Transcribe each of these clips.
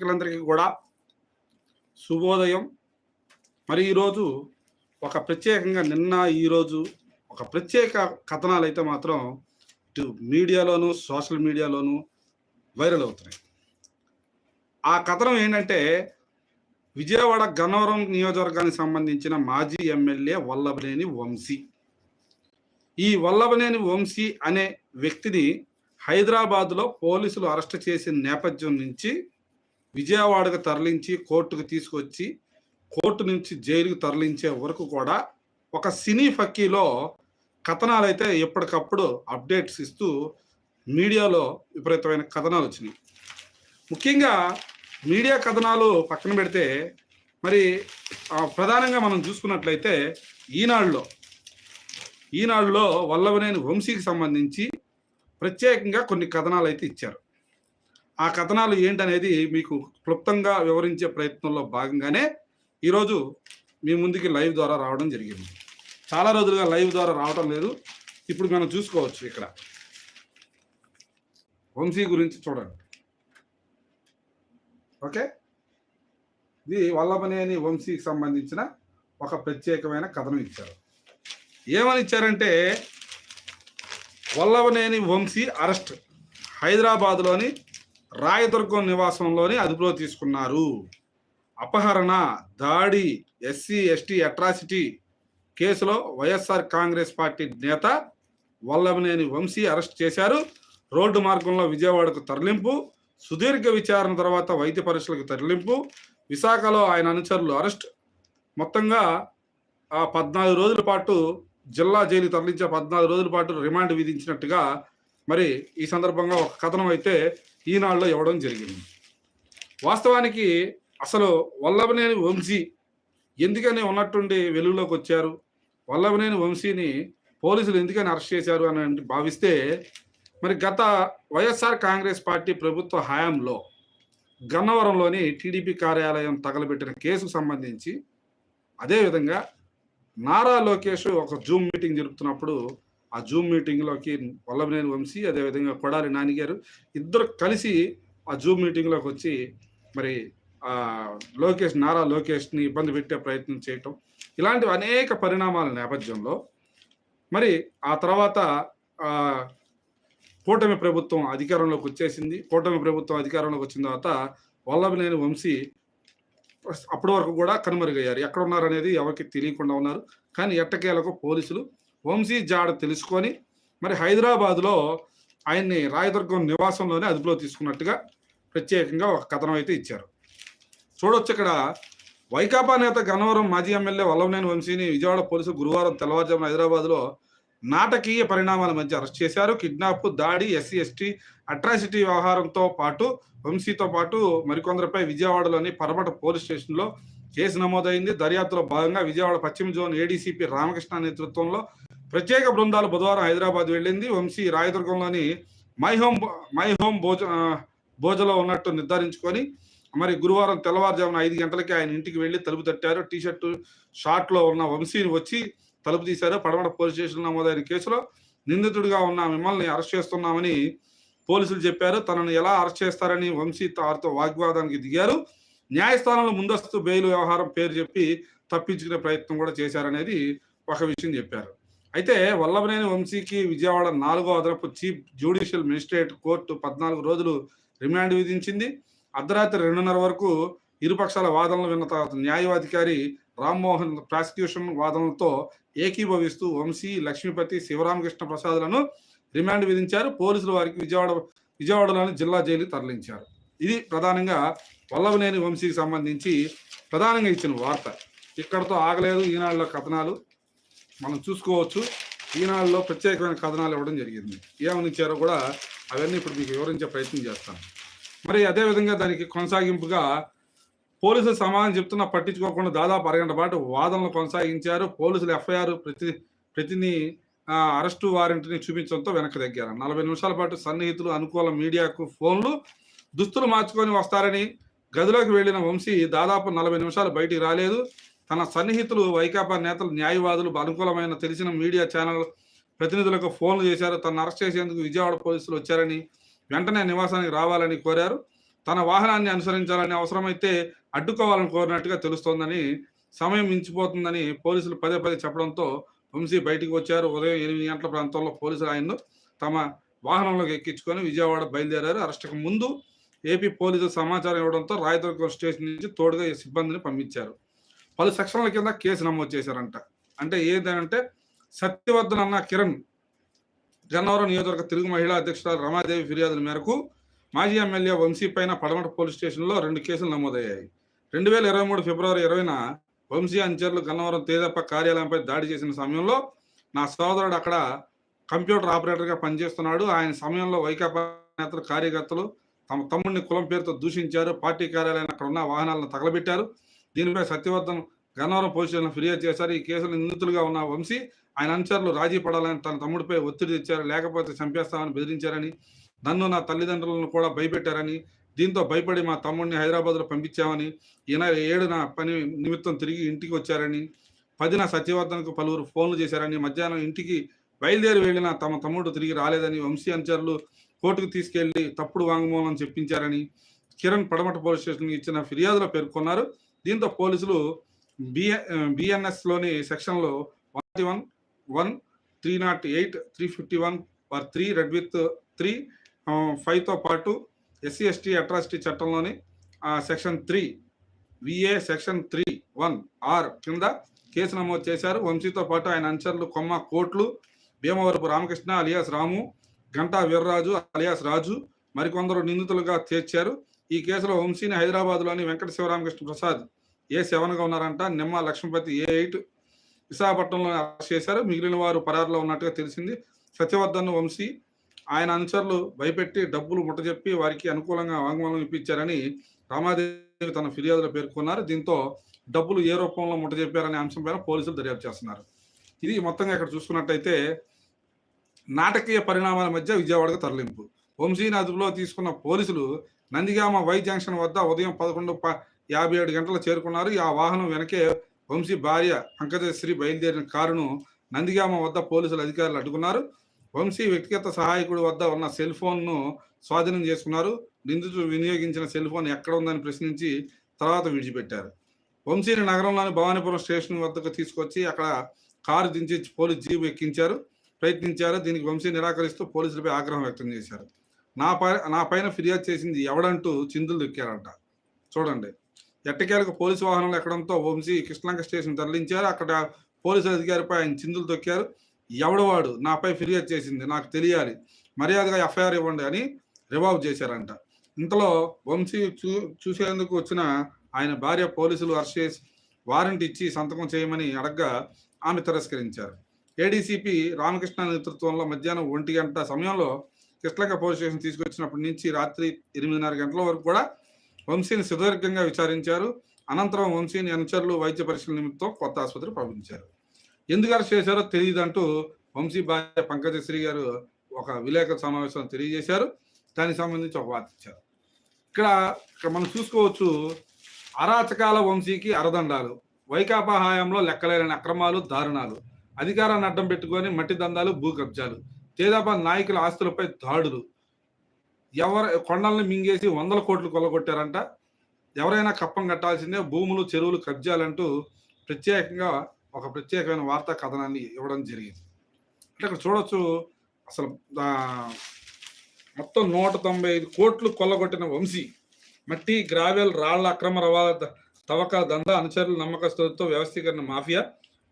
ప్రేక్షకులందరికీ కూడా శుభోదయం. మరి ఈరోజు ఒక ప్రత్యేకంగా నిన్న ఈరోజు ఒక ప్రత్యేక కథనాలు అయితే మాత్రం ఇటు మీడియాలోను సోషల్ మీడియాలోను వైరల్ అవుతున్నాయి. ఆ కథనం ఏంటంటే విజయవాడ గన్నవరం నియోజకవర్గానికి సంబంధించిన మాజీ ఎమ్మెల్యే వల్లభనేని వంశీ. ఈ వల్లభనేని వంశీ అనే వ్యక్తిని హైదరాబాద్లో పోలీసులు అరెస్ట్ చేసిన నేపథ్యం నుంచి విజయవాడకు తరలించి కోర్టుకు తీసుకొచ్చి కోర్టు నుంచి జైలుకు తరలించే వరకు కూడా ఒక సినీ ఫక్కీలో కథనాలు అయితే ఎప్పటికప్పుడు అప్డేట్స్ ఇస్తూ మీడియాలో విపరీతమైన కథనాలు వచ్చినాయి. ముఖ్యంగా మీడియా కథనాలు పక్కన పెడితే మరి ప్రధానంగా మనం చూసుకున్నట్లయితే ఈనాడులో ఈనాడులో వల్లభనేని వంశీకి సంబంధించి ప్రత్యేకంగా కొన్ని కథనాలు అయితే ఇచ్చారు. ఆ కథనాలు ఏంటనేది మీకు క్లుప్తంగా వివరించే ప్రయత్నంలో భాగంగానే ఈరోజు మీ ముందుకి లైవ్ ద్వారా రావడం జరిగింది. చాలా రోజులుగా లైవ్ ద్వారా రావడం లేదు. ఇప్పుడు మనం చూసుకోవచ్చు ఇక్కడ. వంశీ గురించి చూడండి. ఓకే? ఇది వల్లభనేని వంశీకి సంబంధించిన ఒక ప్రత్యేకమైన కథనం ఇచ్చారు. ఏమని ఇచ్చారంటే వల్లభనేని వంశీ అరెస్ట్ హైదరాబాద్లోని రాయదుర్గం నివాసంలోనే అదుపులో తీసుకున్నారు. అపహరణ దాడి ఎస్సీ ఎస్టీ అట్రాసిటీ కేసులో వైఎస్ఆర్ కాంగ్రెస్ పార్టీ నేత వల్లభనేని వంశీ అరెస్ట్ చేశారు. రోడ్డు మార్గంలో విజయవాడకు తరలింపు సుదీర్ఘ విచారణ తర్వాత వైద్య పరీక్షలకు తరలింపు విశాఖలో ఆయన అనుచరులు అరెస్ట్. మొత్తంగా ఆ పద్నాలుగు రోజుల పాటు జిల్లా జైలు తరలించే పద్నాలుగు రోజుల పాటు రిమాండ్ విధించినట్టుగా మరి ఈ సందర్భంగా ఒక కథనం అయితే ఈనాడులో ఇవ్వడం జరిగింది. వాస్తవానికి అసలు వల్లభనేని వంశీ ఎందుకని ఉన్నట్టుండి వెలుగులోకి వచ్చారు? వల్లభనేని వంశీని పోలీసులు ఎందుకని అరెస్ట్ చేశారు అని భావిస్తే మరి గత వైఎస్ఆర్ కాంగ్రెస్ పార్టీ ప్రభుత్వ హయాంలో గన్నవరంలోని టీడీపీ కార్యాలయం తగలబెట్టిన కేసుకు సంబంధించి అదేవిధంగా నారా లోకేష్ ఒక జూమ్ మీటింగ్ జరుపుతున్నప్పుడు ఆ జూమ్ మీటింగ్లోకి వల్లభనేని వంశీ అదేవిధంగా కొడాలి నానిగారు ఇద్దరు కలిసి ఆ జూమ్ మీటింగ్లోకి వచ్చి మరి ఆ లోకేష్ నారా లోకేష్ని ఇబ్బంది పెట్టే ప్రయత్నం చేయటం. ఇలాంటివి అనేక పరిణామాల నేపథ్యంలో మరి ఆ తర్వాత కూటమి ప్రభుత్వం అధికారంలోకి వచ్చేసింది. కూటమి ప్రభుత్వం అధికారంలోకి వచ్చిన తర్వాత వల్లభనేని వంశీ అప్పటి వరకు కూడా కనుమరుగయ్యారు. ఎక్కడ ఉన్నారు అనేది ఎవరికి తెలియకుండా ఉన్నారు. కానీ ఎట్టకేలకు పోలీసులు వంశీ జాడ తెలుసుకొని మరి హైదరాబాద్లో ఆయన్ని రాయదుర్గం నివాసంలోనే అదుపులో తీసుకున్నట్టుగా ప్రత్యేకంగా ఒక కథనం అయితే ఇచ్చారు. చూడొచ్చు ఇక్కడ. వైకాపా నేత గన్నవరం మాజీ ఎమ్మెల్యే వల్లభనేని వంశీని విజయవాడ పోలీసులు గురువారం తెల్లవారుజామున హైదరాబాద్లో నాటకీయ పరిణామాల మధ్య అరెస్ట్ చేశారు. కిడ్నాప్ దాడి ఎస్సీ ఎస్టీ అట్రాసిటీ వ్యవహారంతో పాటు వంశీతో పాటు మరికొందరిపై విజయవాడలోని పరమట పోలీస్ స్టేషన్లో కేసు నమోదైంది. దర్యాప్తులో భాగంగా విజయవాడ పశ్చిమ జోన్ ఏడీసీపీ రామకృష్ణ నేతృత్వంలో ప్రత్యేక బృందాలు బుధవారం హైదరాబాద్ వెళ్ళింది. Vamsi రాయదుర్గంలోని My Home My Home Bhooja భోజలో ఉన్నట్టు నిర్ధారించుకొని మరి గురువారం తెల్లవారుజామున ఐదు గంటలకి ఆయన ఇంటికి వెళ్ళి తలుపు తట్టారు. టీ షర్టు షార్ట్లో ఉన్న వంశీని వచ్చి తలుపు తీశారు. పడమట పోలీస్ స్టేషన్ నమోదైన కేసులో నిందితుడిగా ఉన్న మిమ్మల్ని అరెస్ట్ చేస్తున్నామని పోలీసులు చెప్పారు. తనను ఎలా అరెస్ట్ చేస్తారని వంశీ వారితో వాగ్వాదానికి దిగారు. న్యాయస్థానంలో ముందస్తు బెయిల్ వ్యవహారం పేరు చెప్పి తప్పించుకునే ప్రయత్నం కూడా చేశారనేది ఒక విషయం చెప్పారు. అయితే వల్లభనేని వంశీకి విజయవాడ నాలుగో అదనపు చీఫ్ జ్యుడిషియల్ మెజిస్ట్రేట్ కోర్టు పద్నాలుగు రోజులు రిమాండ్ విధించింది. అర్ధరాత్రి రెండున్నర వరకు ఇరుపక్షాల వాదనలు విన్న తర్వాత న్యాయవాధికారి రామ్మోహన్ ప్రాసిక్యూషన్ వాదనలతో ఏకీభవిస్తూ వంశీ లక్ష్మీపతి శివరామకృష్ణ ప్రసాద్లను రిమాండ్ విధించారు. పోలీసులు వారికి విజయవాడ విజయవాడలోని జిల్లా జైలు తరలించారు. ఇది ప్రధానంగా వల్లభనేని వంశీకి సంబంధించి ప్రధానంగా ఇచ్చిన వార్త. ఇక్కడతో ఆగలేదు. ఈనాడులో కథనాలు మనం చూసుకోవచ్చు. ఈనాడులో ప్రత్యేకమైన కథనాలు ఇవ్వడం జరిగింది. ఏమనిచ్చారో కూడా అవన్నీ ఇప్పుడు మీకు వివరించే ప్రయత్నం చేస్తాను మరి అదేవిధంగా దానికి కొనసాగింపుగా పోలీసులు సమాధానం చెప్తున్నా పట్టించుకోకుండా దాదాపు అరగంట పాటు వాదనలు కొనసాగించారు. పోలీసులు ఎఫ్ఐఆర్ ప్రతి ప్రతిని అరెస్టు వారెంట్ని చూపించడంతో వెనక్కి తగ్గారు. నలభై నిమిషాల పాటు సన్నిహితులు అనుకూల మీడియాకు ఫోన్లు దుస్తులు మార్చుకొని వస్తారని గదిలోకి వెళ్ళిన వంశీ దాదాపు నలభై నిమిషాలు బయటికి రాలేదు. తన సన్నిహితులు వైకాపా నేతలు న్యాయవాదులు అనుకూలమైన తెలిసిన మీడియా ఛానల్ ప్రతినిధులకు ఫోన్లు చేశారు. తను అరెస్ట్ చేసేందుకు విజయవాడ పోలీసులు వచ్చారని వెంటనే నివాసానికి రావాలని కోరారు. తన వాహనాన్ని అనుసరించాలని అవసరమైతే అడ్డుకోవాలని కోరినట్టుగా తెలుస్తోందని సమయం మించిపోతుందని పోలీసులు పదే పదే చెప్పడంతో వంశీ బయటికి వచ్చారు. ఉదయం ఎనిమిది గంటల ప్రాంతంలో పోలీసులు ఆయన్ను తమ వాహనంలోకి ఎక్కించుకొని విజయవాడ బయలుదేరారు. అరెస్టుకు ముందు ఏపీ పోలీసులు సమాచారం ఇవ్వడంతో రాయదుర్గం స్టేషన్ నుంచి తోడుగా సిబ్బందిని పంపించారు. పలు సెక్షన్ల కింద కేసు నమోదు చేశారంట. అంటే ఏంటంటే సత్యవర్ధన్ అన్న కిరణ్ గన్నవరం నియోజకవర్గ తెలుగు మహిళా అధ్యక్షురాలు రమాదేవి ఫిర్యాదుల మేరకు మాజీ ఎమ్మెల్యే వంశీ పైన పడమట పోలీస్ స్టేషన్లో రెండు కేసులు నమోదయ్యాయి. రెండు వేల ఇరవై మూడు ఫిబ్రవరి ఇరవైన వంశీ అంచర్లు గన్నవరం తేదప్ప కార్యాలయంపై దాడి చేసిన సమయంలో నా సోదరుడు అక్కడ కంప్యూటర్ ఆపరేటర్గా పనిచేస్తున్నాడు. ఆయన సమయంలో వైకాపా నేతలు కార్యకర్తలు తమ తమ్ముడిని కులం పేరుతో దూషించారు. పార్టీ కార్యాలయాన్ని అక్కడ ఉన్న వాహనాలను తగలబెట్టారు. దీనిపై సత్యవర్ధన్ గన్నవరం పోలీసులను ఫిర్యాదు చేశారు. ఈ కేసులో నిందితులుగా ఉన్న వంశీ ఆయన అనుచరులు రాజీ పడాలని తన తమ్ముడిపై ఒత్తిడి తెచ్చారు. లేకపోతే చంపేస్తామని బెదిరించారని నన్ను నా తల్లిదండ్రులను కూడా భయపెట్టారని దీంతో భయపడి మా తమ్ముడిని హైదరాబాద్లో పంపించామని ఈయన ఏడున పని నిమిత్తం తిరిగి ఇంటికి వచ్చారని పదిన సత్యవర్ధన్కు పలువురు ఫోన్లు చేశారని మధ్యాహ్నం ఇంటికి బయలుదేరి వెళ్ళిన తమ తమ్ముడు తిరిగి రాలేదని వంశీ అనుచరులు కోర్టుకు తీసుకెళ్ళి తప్పుడు వాంగ్మూలం చెప్పించారని కిరణ్ పడమట పోలీస్ స్టేషన్కి ఇచ్చిన ఫిర్యాదులో పేర్కొన్నారు. దీంతో పోలీసులు బిఎ బిఎన్ఎస్లోని సెక్షన్లో one one one three not eight three fifty one per three read with three ఫైవ్తో పాటు ఎస్సీ ఎస్టీ అట్రాసిటీ చట్టంలోని section three V A section three one R కింద కేసు నమోదు చేశారు. వంశీతో పాటు ఆయన అనుచరులు కొమ్మ కోట్లు భీమవరపు రామకృష్ణ అలియాస్ రాము గంటా వీర్రాజు అలియాస్ రాజు మరికొందరు నిందితులుగా చేర్చారు. ఈ కేసులో వంశీని హైదరాబాద్లోని వెంకట శివరామకృష్ణ ప్రసాద్ ఏ సెవెన్గా ఉన్నారంట. నిమ్మ లక్ష్మీపతి ఏ ఎయిట్ విశాఖపట్నంలో అరెస్ట్ చేశారు. మిగిలిన వారు పరారులో ఉన్నట్టుగా తెలిసింది. సత్యవర్ధన్ వంశీ ఆయన అనుచరులు భయపెట్టి డబ్బులు ముట్టజెప్పి వారికి అనుకూలంగా వాంగ్మూలం ఇప్పించారని రామాదేవి తన ఫిర్యాదులో పేర్కొన్నారు. దీంతో డబ్బులు ఏ రూపంలో ముట్టజెప్పారనే అంశంపైన పోలీసులు దర్యాప్తు చేస్తున్నారు. ఇది మొత్తంగా ఇక్కడ చూసుకున్నట్టయితే నాటకీయ పరిణామాల మధ్య విజయవాడకు తరలింపు. వంశీని అదుపులో తీసుకున్న పోలీసులు నందిగామ వై జంక్షన్ వద్ద ఉదయం పదకొండు ప యాభై ఏడు గంటలు చేరుకున్నారు. ఆ వాహనం వెనకే వంశీ భార్య పంకజశ్రీ బయలుదేరిన కారును నందిగామ వద్ద పోలీసులు అధికారులు అడ్డుకున్నారు. వంశీ వ్యక్తిగత సహాయకుడి వద్ద ఉన్న సెల్ ఫోన్ను స్వాధీనం చేసుకున్నారు. నిందితులు వినియోగించిన సెల్ ఫోన్ ఎక్కడ ఉందని ప్రశ్నించి తర్వాత విడిచిపెట్టారు. వంశీని నగరంలోని భవానీపురం స్టేషన్ వద్దకు తీసుకొచ్చి అక్కడ కారు దించి పోలీస్ జీబు ఎక్కించారు. ప్రయత్నించారు. దీనికి వంశీ నిరాకరిస్తూ పోలీసులపై ఆగ్రహం వ్యక్తం చేశారు. నా పై నా పైన ఫిర్యాదు చేసింది ఎవడంటూ చిందులు దొక్కారంట. చూడండి. ఎట్టకేలకు పోలీసు వాహనాలు ఎక్కడంతో వంశీ కృష్ణలంక స్టేషన్ తరలించారు. అక్కడ పోలీసు అధికారిపై ఆయన చిందులు తొక్కారు ఎవడవాడు నాపై ఫిర్యాదు చేసింది. నాకు తెలియాలి. మర్యాదగా ఎఫ్ఐఆర్ ఇవ్వండి అని రివాల్వ్ చేశారంట. ఇంతలో వంశీ చూ చూసేందుకు వచ్చిన ఆయన భార్య పోలీసులు అరెస్ట్ చేసి వారెంట్ ఇచ్చి సంతకం చేయమని అడగ్గా ఆమె తిరస్కరించారు. ఏడీసీపీ రామకృష్ణ నేతృత్వంలో మధ్యాహ్నం ఒంటి గంట సమయంలో కృష్ణలంక పోలీస్ స్టేషన్ తీసుకొచ్చినప్పటి నుంచి రాత్రి ఎనిమిదిన్నర గంటల వరకు కూడా వంశీని సుదీర్ఘంగా విచారించారు. అనంతరం వంశీని అనుచరులు వైద్య పరీక్షల నిమిత్తం కొత్త ఆసుపత్రికి పంపించారు. ఎందుకు అరెస్ట్ చేశారో తెలియదంటూ వంశీ భార్య పంకజశ్రీ గారు ఒక విలేకరుల సమావేశం తెలియజేశారు. దానికి సంబంధించి ఒక వార్త ఇచ్చారు. ఇక్కడ ఇక్కడ మనం చూసుకోవచ్చు అరాచకాల వంశీకి అరదండాలు. వైకాపా హయాంలో లెక్కలేని అక్రమాలు దారుణాలు. అధికారాన్ని అడ్డం పెట్టుకొని మట్టి దందాలు భూ కబ్జాలు. తేదాపా నాయకుల ఆస్తులపై దాడులు. ఎవరు కొండల్ని మింగేసి వందల కోట్లు కొల్లగొట్టారంట. ఎవరైనా కప్పం కట్టాల్సిందే భూములు చెరువులు కబ్జాలంటూ ప్రత్యేకంగా ఒక ప్రత్యేకమైన వార్తా కథనాన్ని ఇవ్వడం జరిగింది. అంటే ఇక్కడ చూడొచ్చు అసలు మొత్తం నూట తొంభై ఐదు కోట్లు కొల్లగొట్టిన వంశీ మట్టి గ్రావెల్ రాళ్ళ అక్రమ రవాణా ద- తవ్వక దందా అనుచరుల నమ్మకస్తులతో వ్యవస్థీకరణ మాఫియా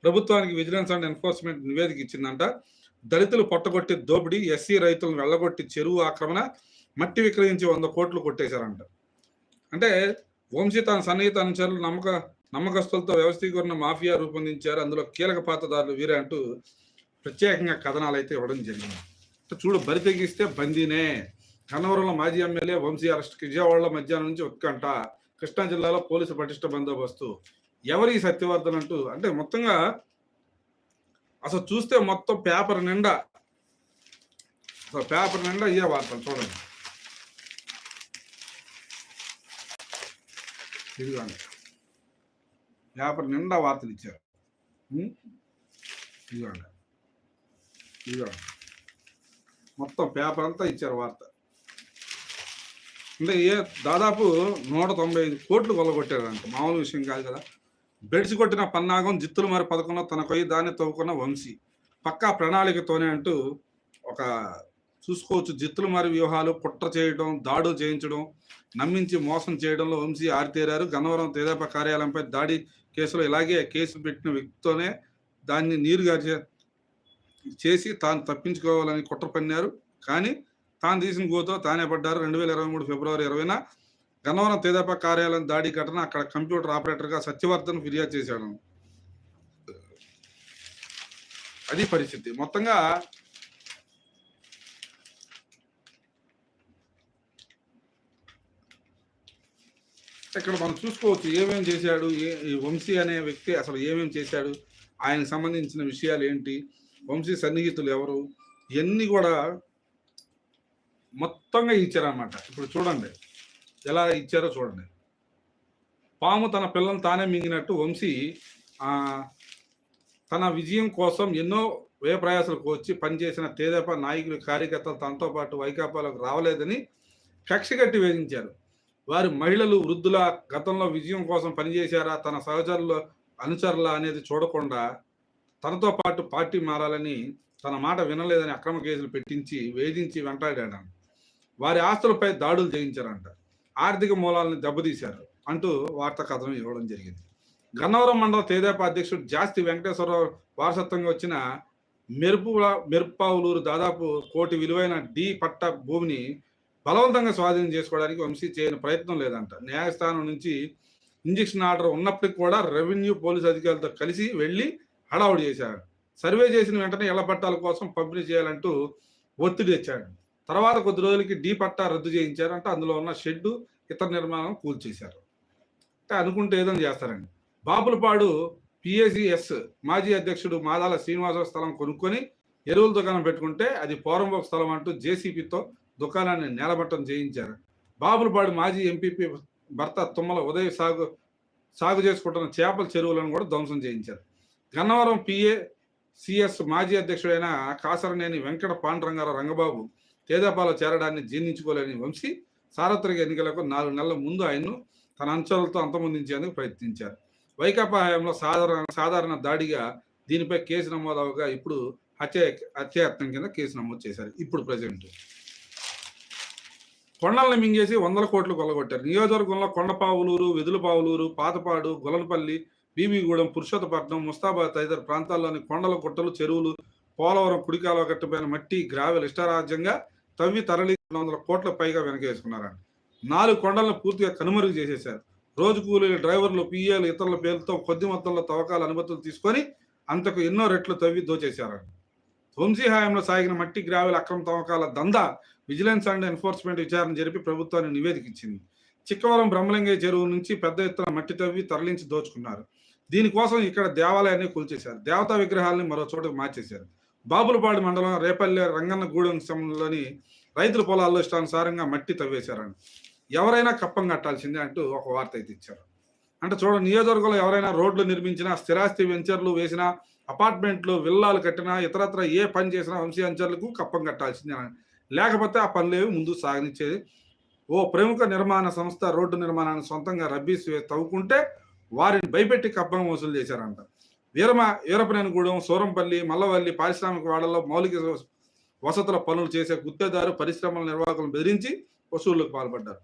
ప్రభుత్వానికి విజిలెన్స్ అండ్ ఎన్ఫోర్స్మెంట్ నివేదిక ఇచ్చిందంట. దళితులు పొట్టగొట్టి దోపిడీ ఎస్సీ రైతులను వెళ్ళగొట్టి చెరువు ఆక్రమణ మట్టి విక్రయించి వంద కోట్లు కొట్టేశారంట. అంటే వంశీ తన సన్నిహిత అనుచరులు నమ్మక నమ్మకస్తులతో వ్యవస్థీకరణ మాఫియా రూపొందించారు. అందులో కీలక పాత్రదారులు వీరే అంటూ ప్రత్యేకంగా కథనాలు అయితే ఇవ్వడం జరిగింది. చూడు బరి తెగిస్తే బందీనే. కన్నవరంలో మాజీ ఎమ్మెల్యే వంశీ అరెస్ట్ విజయవాడలో మధ్యాహ్నం నుంచి ఉత్కంఠ. కృష్ణా జిల్లాలో పోలీసు పటిష్ట బందోబస్తు. ఎవరి సత్యవర్ధన్ అంటూ? అంటే మొత్తంగా అసలు చూస్తే మొత్తం పేపర్ నిండా అసలు పేపర్ నిండా ఇదే వార్తలు చూడండి. ఇదిగోండి. పేపర్ నిండా వార్తలు ఇచ్చారు. ఇదిగోండి. ఇదిగోండి. మొత్తం పేపర్ అంతా ఇచ్చారు వార్త. అంటే ఏ దాదాపు నూట తొంభై ఐదు కోట్లు కొల్లగొట్టాడంట మామూలు విషయం కాదు కదా. బెడిసి కొట్టిన పన్నాగం జిత్తులు మరి పదకొండ తన కొయ్యి దాన్ని తవ్వుకున్న వంశీ. పక్కా ప్రణాళికతోనే అంటూ ఒక చూసుకోవచ్చు. జిత్తులు మరి వ్యూహాలు కుట్ర చేయడం దాడులు చేయించడం నమ్మించి మోసం చేయడంలో వంశీ ఆరితేరారు. గన్నవరం తేదాప కార్యాలయంపై దాడి కేసులో ఇలాగే కేసు పెట్టిన వ్యక్తితోనే దాన్ని నీరుగా చే- చేసి తాను తప్పించుకోవాలని కుట్ర పన్నారు కానీ తాను తీసిన గోతో తానే పడ్డారు. రెండు వేల ఇరవై మూడు ఫిబ్రవరి ఇరవైన గన్నవరం తేదాప కార్యాలయం దాడి ఘటన అక్కడ కంప్యూటర్ ఆపరేటర్గా సత్యవర్ధన్ ఫిర్యాదు చేశాడు. అది పరిస్థితి. మొత్తంగా ఇక్కడ మనం చూసుకోవచ్చు ఏమేమి చేశాడు ఏ ఈ వంశీ అనే వ్యక్తి అసలు ఏమేమి చేశాడు ఆయనకు సంబంధించిన విషయాలు ఏంటి వంశీ సన్నిహితులు ఎవరు ఇవన్నీ కూడా మొత్తంగా ఇచ్చారన్నమాట. ఇప్పుడు చూడండి. ఎలా ఇచ్చారో చూడండి. పాము తన పిల్లలను తానే మింగినట్టు వంశీ తన విజయం కోసం ఎన్నో వ్యయప్రయాసాలకు వచ్చి పనిచేసిన తేదేపా నాయకులు కార్యకర్తలు తనతో పాటు వైకాపాలకు రావలేదని కక్ష కట్టి వేధించారు. వారి మహిళలు వృద్ధుల గతంలో విజయం కోసం పనిచేశారా తన సహచరుల అనుచరుల అనేది చూడకుండా తనతో పాటు పార్టీ మారాలని తన మాట వినలేదని అక్రమ కేసులు పెట్టించి వేధించి వెంటాడాడు వారి ఆస్తులపై దాడులు చేయించారంట. ఆర్థిక మూలాలను దెబ్బతీశారు అంటూ వార్తా కథనం ఇవ్వడం జరిగింది. గన్నవరం మండల తేదేపా అధ్యక్షుడు జాస్తి వెంకటేశ్వరరావు వారసత్వంగా వచ్చిన మెరుపు మెరుపావులూరు దాదాపు కోటి విలువైన డి పట్ట భూమిని బలవంతంగా స్వాధీనం చేసుకోవడానికి వంశీ చేయని ప్రయత్నం లేదంట. న్యాయస్థానం నుంచి ఇంజక్షన్ ఆర్డర్ ఉన్నప్పటికీ కూడా రెవెన్యూ పోలీస్ అధికారులతో కలిసి వెళ్ళి హడావుడి చేశాడు సర్వే చేసిన వెంటనే ఇళ్ళ పట్టాల కోసం పంపిణీ చేయాలంటూ ఒత్తిడి తెచ్చాడు. తర్వాత కొద్ది రోజులకి డీ పట్టా రద్దు చేయించారంటే. అందులో ఉన్న షెడ్డు ఇతర నిర్మాణం కూల్చేశారు. అంటే అనుకుంటే ఏదైనా చేస్తారండి. బాపులపాడు పిఏసిఎస్ మాజీ అధ్యక్షుడు మాదాల శ్రీనివాసరావు స్థలం కొనుక్కొని ఎరువుల దుకాణం పెట్టుకుంటే అది పోరంబోక్ స్థలం అంటూ జేసీబీతో దుకాణాన్ని నేలమట్టం చేయించారు. బాపులపాడు మాజీ ఎంపీపీ భర్త తుమ్మల ఉదయ సాగు సాగు చేసుకుంటున్న చేపల చెరువులను కూడా ధ్వంసం చేయించారు. గన్నవరం పిఏ సిఎస్ మాజీ అధ్యక్షుడైన కాసరనేని వెంకట పాండురంగారావు రంగబాబు తేదాపాలో చేరడాన్ని జీర్ణించుకోలేని వంశీ సార్వత్రిక ఎన్నికలకు నాలుగు నెలల ముందు ఆయన్ను తన అంచనాలతో అంతమొందించేందుకు ప్రయత్నించారు. వైకాపా హయాంలో సాధారణ సాధారణ దాడిగా దీనిపై కేసు నమోదు అవగా ఇప్పుడు హత్య హత్యాయత్నం కింద కేసు నమోదు చేశారు. ఇప్పుడు ప్రజెంట్. కొండలను మింగేసి వందల కోట్లు కొల్లగొట్టారు. నియోజకవర్గంలో కొండపావులూరు వెదులపావులూరు పాతపాడు గులనపల్లి బీబీగూడెం పురుషోత్తపట్నం ముస్తాబాద్ తదితర ప్రాంతాల్లోని కొండల గుట్టలు చెరువులు పోలవరం కుడికాలువ కట్టుపైన మట్టి గ్రావెల్ ఇష్టారాజ్యంగా తవ్వి తరలి రెండు వందల కోట్ల పైగా వెనకేసుకున్నారండి. నాలుగు కొండలను పూర్తిగా కనుమరుగు చేసేశారు. రోజు కూలీలు డ్రైవర్లు పిఏలు ఇతరుల పేర్లతో కొద్ది మొత్తంలో తవ్వకాల అనుమతులు తీసుకొని అంతకు ఎన్నో రెట్లు తవ్వి దోచేశారండి. వంశీ హయాంలో సాగిన మట్టి గ్రావెల అక్రమ తవ్వకాల దందా విజిలెన్స్ అండ్ ఎన్ఫోర్స్మెంట్ విచారణ జరిపి ప్రభుత్వాన్ని నివేదిక ఇచ్చింది చిక్కవరం బ్రహ్మలింగయ్య చెరువు నుంచి పెద్ద ఎత్తున మట్టి తవ్వి తరలించి దోచుకున్నారు. దీనికోసం ఇక్కడ దేవాలయాన్ని కూల్చేశారు. దేవతా విగ్రహాలని మరో చోటకు మార్చేశారు. బాబులపాడు మండలం రేపల్లె రంగన్నగూడెం సమయంలోని రైతుల పొలాల్లో ఇష్టానుసారంగా మట్టి తవ్వేశారని ఎవరైనా కప్పం కట్టాల్సిందే అంటూ ఒక వార్త అయితే ఇచ్చారు. అంటే చూడ నియోజకవర్గంలో ఎవరైనా రోడ్లు నిర్మించినా స్థిరాస్తి వెంచర్లు వేసినా అపార్ట్మెంట్లు విల్లాలు కట్టినా ఇతరత్ర ఏ పని చేసినా వంశీ అంచర్లకు కప్పం కట్టాల్సిందే లేకపోతే ఆ పనులేవి ముందు సాగనిచ్చేది ఓ ప్రముఖ నిర్మాణ సంస్థ రోడ్డు నిర్మాణాన్ని సొంతంగా రబ్బీస్ తవ్వుకుంటే వారిని భయపెట్టి కప్పం వసూలు చేశారంట. వీరమ వీరపనేనిగూడెం సూరంపల్లి మల్లవల్లి పారిశ్రామిక వాడల్లో మౌలిక వస- వసతుల పనులు చేసే గుత్తేదారు పరిశ్రమల నిర్వాహకులను బెదిరించి వసూళ్ళకు పాల్పడ్డారు.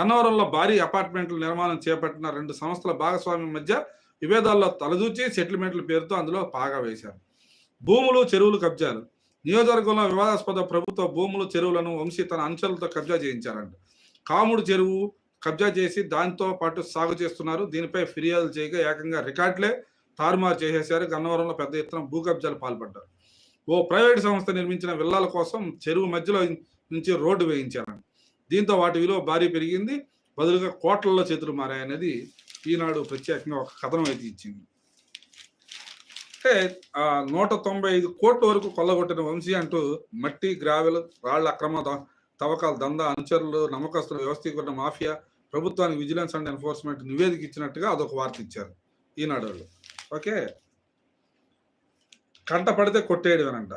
గన్నవరంలో భారీ అపార్ట్మెంట్ల నిర్మాణం చేపట్టిన రెండు సంస్థల భాగస్వామ్యం మధ్య విభేదాల్లో తలదూచి సెటిల్మెంట్ల పేరుతో అందులో పాగా వేశారు. భూములు చెరువులు కబ్జాలు. నియోజకవర్గంలో వివాదాస్పద ప్రభుత్వ భూములు చెరువులను వంశీ తన అంచెలతో కబ్జా చేయించారంట. కాముడు చెరువు కబ్జా చేసి దాంతో పాటు సాగు చేస్తున్నారు. దీనిపై ఫిర్యాదు చేయగా ఏకంగా రికార్డులే తారుమారు చేసేశారు. గన్నవరంలో పెద్ద ఎత్తున భూ కబ్జాలు పాల్పడ్డారు. ఓ ప్రైవేట్ సంస్థ నిర్మించిన విల్లాల కోసం చెరువు మధ్యలో నుంచి రోడ్డు వేయించారని. దీంతో వాటి విలువ భారీ పెరిగింది. బదులుగా కోట్లలో చేతులు మారాయనేది ఈనాడు ప్రత్యేకంగా ఒక కథనం అయితే ఇచ్చింది. అంటే నూట తొంభై ఐదు కోట్ల వరకు కొల్లగొట్టిన వంశీ అంటూ మట్టి గ్రావెల్ రాళ్ళ అక్రమ తవ్వకాల దందా అనుచరులు నమ్మకస్తుల వ్యవస్థీకరణ మాఫియా ప్రభుత్వానికి విజిలెన్స్ అండ్ ఎన్ఫోర్స్మెంట్ నివేదిక ఇచ్చినట్టుగా అదొక వార్త ఇచ్చారు ఈనాడు వాళ్ళు. ఓకే. కంట పడితే కొట్టేయడం అనంట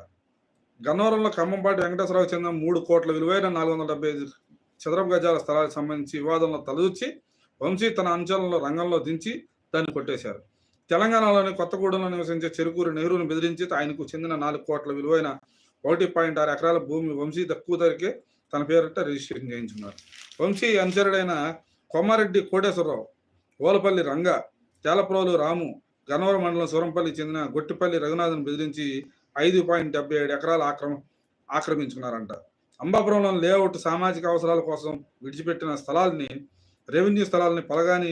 గన్నవరంలో ఖమ్మంపాటి వెంకటేశ్వరరావు చెందిన మూడు కోట్ల విలువైన నాలుగు వందల డెబ్బై ఐదు చదరపు గజాల స్థలాలకు సంబంధించి వివాదంలో తలదూర్చి వంశీ తన అంచనలో రంగంలో దించి దాన్ని కొట్టేశారు. తెలంగాణలోని కొత్తగూడెంలో నివసించే చెరుకూరు నెహ్రూను బెదిరించి ఆయనకు చెందిన నాలుగు కోట్ల విలువైన ఒకటి పాయింట్ ఆరు ఎకరాల భూమి వంశీ తక్కువ ధరకే తన పేరిట రిజిస్ట్రేషన్ చేయించున్నారు వంశీ అనుచరుడైన కొమ్మారెడ్డి కోటేశ్వరరావు ఓలపల్లి రంగ తేలప్రోలు రాము గన్నవరం మండలం సూరంపల్లి చెందిన గొట్టిపల్లి రఘునాథన్ బెదిరించి ఐదు పాయింట్ డెబ్బై ఏడు ఎకరాలు ఆక్రమ ఆక్రమించుకున్నారంట. అంబాపురంలో లేఅవుట్ సామాజిక అవసరాల కోసం విడిచిపెట్టిన స్థలాల్ని రెవెన్యూ స్థలాల్ని పలగాని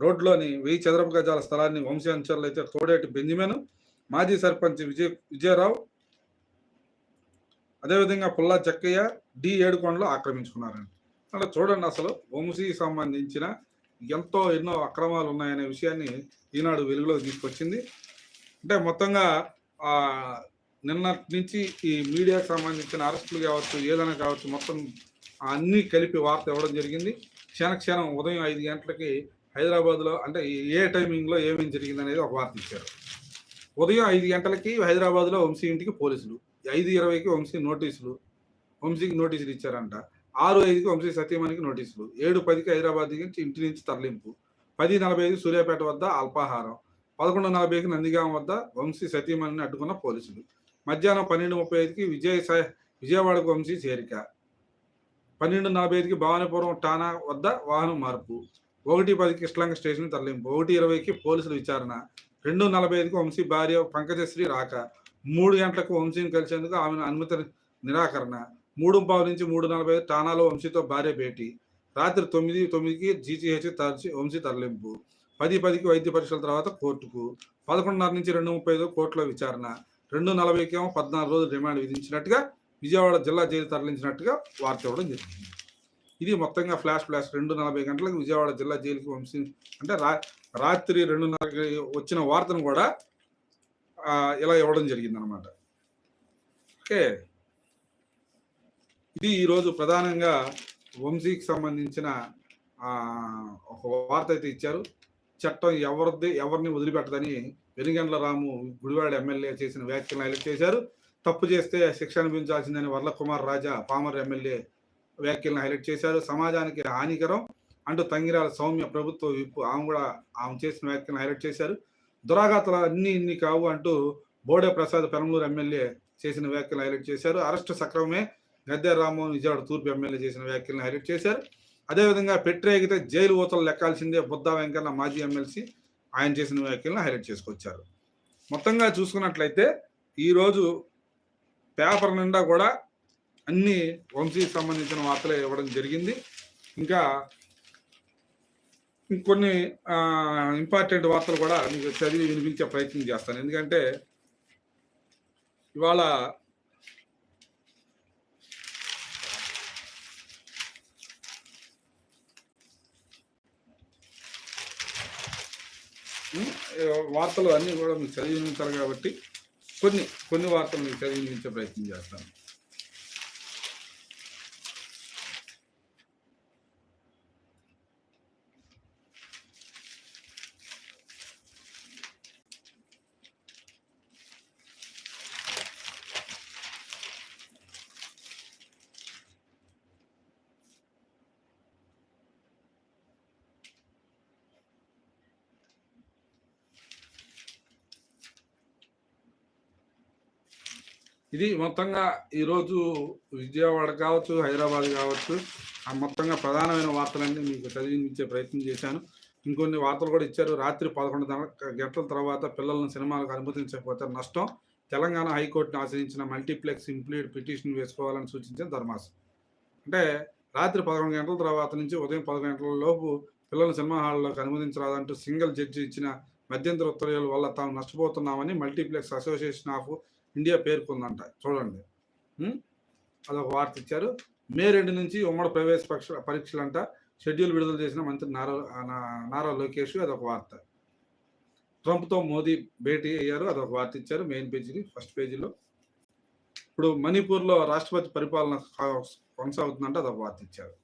రోడ్లోని వెయ్యి చదరపు గజాల స్థలాన్ని వంశీ అయితే తోడేటి బెంజమిన్ మాజీ సర్పంచ్ విజయ్ విజయరావు అదేవిధంగా పుల్లా చెక్కయ్య డి ఏడుకొండలో ఆక్రమించుకున్నారండి అలా చూడండి అసలు వంశీకి సంబంధించిన ఎంతో ఎన్నో అక్రమాలు ఉన్నాయనే విషయాన్ని ఈనాడు వెలుగులోకి తీసుకొచ్చింది. అంటే మొత్తంగా నిన్నటి నుంచి ఈ మీడియాకు సంబంధించిన అరెస్టులు కావచ్చు ఏదైనా కావచ్చు మొత్తం అన్నీ కలిపి వార్త ఇవ్వడం జరిగింది. క్షణ క్షణం ఉదయం ఐదు గంటలకి హైదరాబాద్లో అంటే ఏ టైమింగ్లో ఏమేమి జరిగింది అనేది ఒక వార్త ఇచ్చారు. ఉదయం ఐదు గంటలకి హైదరాబాద్లో వంశీ ఇంటికి పోలీసులు ఐదు ఇరవైకి వంశీ నోటీసులు వంశీకి నోటీసులు ఇచ్చారంట. ఆరు ఐదుకి వంశీ సత్యమణికి నోటీసులు. ఏడు పదికి హైదరాబాద్ నుంచి ఇంటి నుంచి తరలింపు. పది నలభై ఐదు సూర్యాపేట వద్ద అల్పాహారం. పదకొండు నలభైకి నందిగాం వద్ద వంశీ సతీమణిని అడ్డుకున్న పోలీసులు. మధ్యాహ్నం పన్నెండు ముప్పై ఐదుకి విజయ విజయవాడకు వంశీ చేరిక. పన్నెండు నలభై ఐదుకి భవానీపురం టానా వద్ద వాహనం మార్పు. ఒకటి పదికి ఇస్లాంగ్ స్టేషన్ తరలింపు. ఒకటి ఇరవైకి పోలీసుల విచారణ. రెండు నలభై ఐదుకి వంశీ భార్య పంకజశ్రీ రాక. మూడు గంటలకు వంశీని కలిసేందుకు ఆమెను అనుమతి నిరాకరణ. మూడు పావు నుంచి మూడు నలభై ఐదు వంశీతో భార్య భేటీ. రాత్రి తొమ్మిది తొమ్మిదికి జీజీహెచ్ తరచి వంశీ తరలింపు. పది పదికి వైద్య పరీక్షల తర్వాత కోర్టుకు. పదకొండున్నర నుంచి రెండు ముప్పై ఐదు కోర్టులో విచారణ. రెండు నలభైకి ఏమో పద్నాలుగు రోజులు రిమాండ్ విధించినట్టుగా విజయవాడ జిల్లా జైలు తరలించినట్టుగా వార్త ఇవ్వడం జరిగింది. ఇది మొత్తంగా ఫ్లాష్ ఫ్లాష్ రెండు నలభై గంటలకు విజయవాడ జిల్లా జైలుకి వంశీ అంటే రా రాత్రి రెండున్నరకి వచ్చిన వార్తను కూడా ఇలా ఇవ్వడం జరిగింది అనమాట ఓకే. ఇది ఈరోజు ప్రధానంగా వంశీకి సంబంధించిన ఒక వార్త అయితే ఇచ్చారు. చట్టం ఎవరిది ఎవరిని వదిలిపెట్టదని వెనుగండ్ల రాము గుడివాడ ఎమ్మెల్యే చేసిన వ్యాఖ్యలు హైలైట్ చేశారు. తప్పు చేస్తే శిక్ష అనిపించాల్సిందని వర్ల కుమార్ రాజా పామర్ ఎమ్మెల్యే వ్యాఖ్యలను హైలైట్ చేశారు. సమాజానికి హానికరం అంటూ తంగిరాల సౌమ్య ప్రభుత్వ విప్పు ఆమె కూడా ఆమె చేసిన వ్యాఖ్యలను హైలైట్ చేశారు. దురాఘాతలు అన్ని ఇన్ని కావు అంటూ బోడే ప్రసాద్ పెరంలూరు ఎమ్మెల్యే చేసిన వ్యాఖ్యలు హైలైట్ చేశారు. అరెస్టు సక్రమమే గద్దె రామ్మోహన్ విజయవాడ తూర్పు ఎమ్మెల్యే చేసిన వ్యాఖ్యలను హైలైట్ చేశారు. అదేవిధంగా పెట్టరేగితే జైలు ఊతలు లెక్కాల్సిందే బుద్ధ వెంకన్న మాజీ ఎమ్మెల్సీ ఆయన చేసిన వ్యాఖ్యలను హైలైట్ చేసుకొచ్చారు. మొత్తంగా చూసుకున్నట్లయితే ఈరోజు పేపర్ నిండా కూడా అన్ని వంశీకి సంబంధించిన వార్తలు ఇవ్వడం జరిగింది. ఇంకా ఇంకొన్ని ఇంపార్టెంట్ వార్తలు కూడా మీకు చదివి వినిపించే ప్రయత్నం చేస్తాను. ఎందుకంటే ఇవాళ ఉం, ఏ, వార్తలు అన్నీ కూడా మీకు చదివించాలి కాబట్టి కొన్ని కొన్ని వార్తలు మీకు చదివించే ప్రయత్నం చేస్తాను. ఇది మొత్తంగా ఈరోజు విజయవాడ కావచ్చు హైదరాబాద్ కావచ్చు ఆ మొత్తంగా ప్రధానమైన వార్తలన్నీ మీకు చదివించే ప్రయత్నం చేశాను. ఇంకొన్ని వార్తలు కూడా ఇచ్చారు. రాత్రి పదకొండు గంటల- తర్వాత పిల్లలను సినిమాలకు అనుమతించకపోతే నష్టం. తెలంగాణ హైకోర్టును ఆశ్రయించిన మల్టీప్లెక్స్ ఇంప్లీడ్ పిటిషన్ వేసుకోవాలని సూచించిన ధర్మాసనం అంటే రాత్రి పదకొండు గంటల తర్వాత నుంచి ఉదయం పదకొండు గంటల లోపు పిల్లలను సినిమా హాల్లోకి అనుమతించరాదంటూ సింగిల్ జడ్జి ఇచ్చిన మధ్యంతర ఉత్తర్వుల వల్ల తాము నష్టపోతున్నామని మల్టీప్లెక్స్ అసోసియేషన్ ఆఫ్ ఇండియా పేర్కొందంట చూడండి? అదొక వార్త ఇచ్చారు. మే రెండు నుంచి ఉమ్మడి ప్రవేశ పక్ష పరీక్షలంట. షెడ్యూల్ విడుదల చేసిన మంత్రి నారా నారా లోకేష్ అదొక వార్త. ట్రంప్తో మోదీ భేటీ అయ్యారు. అదొక వార్త ఇచ్చారు. మెయిన్ పేజీని ఫస్ట్ పేజీలో. ఇప్పుడు మణిపూర్లో రాష్ట్రపతి పరిపాలన కొనసాగుతుందంటే. అదొక వార్త ఇచ్చారు.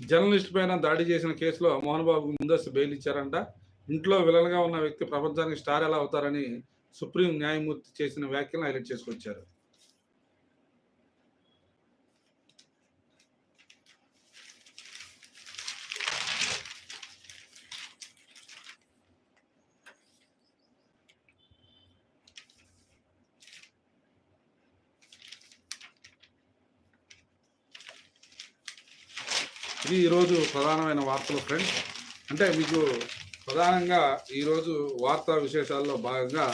జర్నలిస్ట్ పైన దాడి చేసిన కేసులో మోహన్ బాబుకు ముందస్తు బెయిల్ ఇచ్చారంట. ఇంట్లో విలన్గా ఉన్న వ్యక్తి ప్రపంచానికి స్టార్ ఎలా అవుతారని సుప్రీం న్యాయమూర్తి చేసిన వ్యాఖ్యలను హైలైట్ చేసుకొచ్చారు ఇది ఈరోజు ప్రధానమైన వార్తలు ఫ్రెండ్స్ అంటే మీకు ప్రధానంగా ఈరోజు వార్తా విశేషాల్లో భాగంగా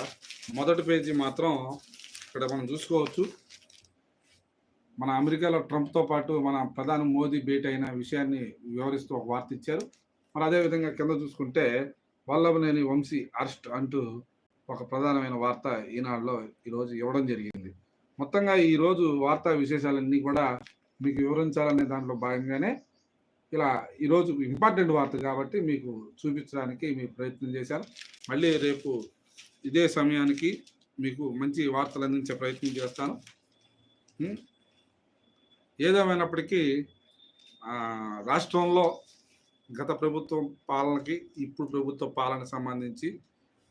మొదటి పేజీ మాత్రం ఇక్కడ మనం చూసుకోవచ్చు. మన అమెరికాలో ట్రంప్తో పాటు మన ప్రధాని మోదీ భేటీ అయిన విషయాన్ని వివరిస్తూ ఒక వార్త ఇచ్చారు. మరి అదేవిధంగా కింద చూసుకుంటే వల్లభనేని వంశీ అరెస్ట్ అంటూ ఒక ప్రధానమైన వార్త ఈనాడులో ఈరోజు ఇవ్వడం జరిగింది. మొత్తంగా ఈరోజు వార్తా విశేషాలన్నీ కూడా మీకు వివరించాలనే దాంట్లో భాగంగానే ఇలా ఈరోజు ఇంపార్టెంట్ వార్త కాబట్టి మీకు చూపించడానికి మీ ప్రయత్నం చేశాను. మళ్ళీ రేపు ఇదే సమయానికి మీకు మంచి వార్తలు అందించే ప్రయత్నం చేస్తాను. ఏదేమైనప్పటికీ రాష్ట్రంలో గత ప్రభుత్వం పాలనకి ఇప్పుడు ప్రభుత్వ పాలన సంబంధించి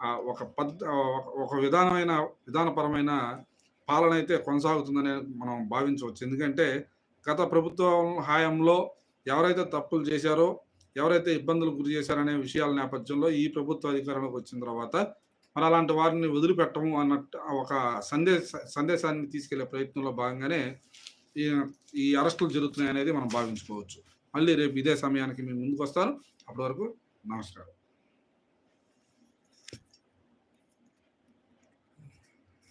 ఒక పద్ ఒక- ఒక విధానమైన విధానపరమైన పాలన అయితే కొనసాగుతుందని మనం భావించవచ్చు. ఎందుకంటే గత ప్రభుత్వం హయాంలో ఎవరైతే తప్పులు చేశారో ఎవరైతే ఇబ్బందులు గురి చేశారనే విషయాల నేపథ్యంలో ఈ ప్రభుత్వ అధికారంలోకి వచ్చిన తర్వాత మరి అలాంటి వారిని వదిలిపెట్టము అన్నట్టు ఒక సందేశ సందేశాన్ని తీసుకెళ్ళే ప్రయత్నంలో భాగంగానే ఈ ఈ అరెస్టులు జరుగుతున్నాయి అనేది మనం భావించుకోవచ్చు. మళ్ళీ రేపు ఇదే సమయానికి మేము ముందుకు వస్తాను అప్పటి వరకు నమస్కారం.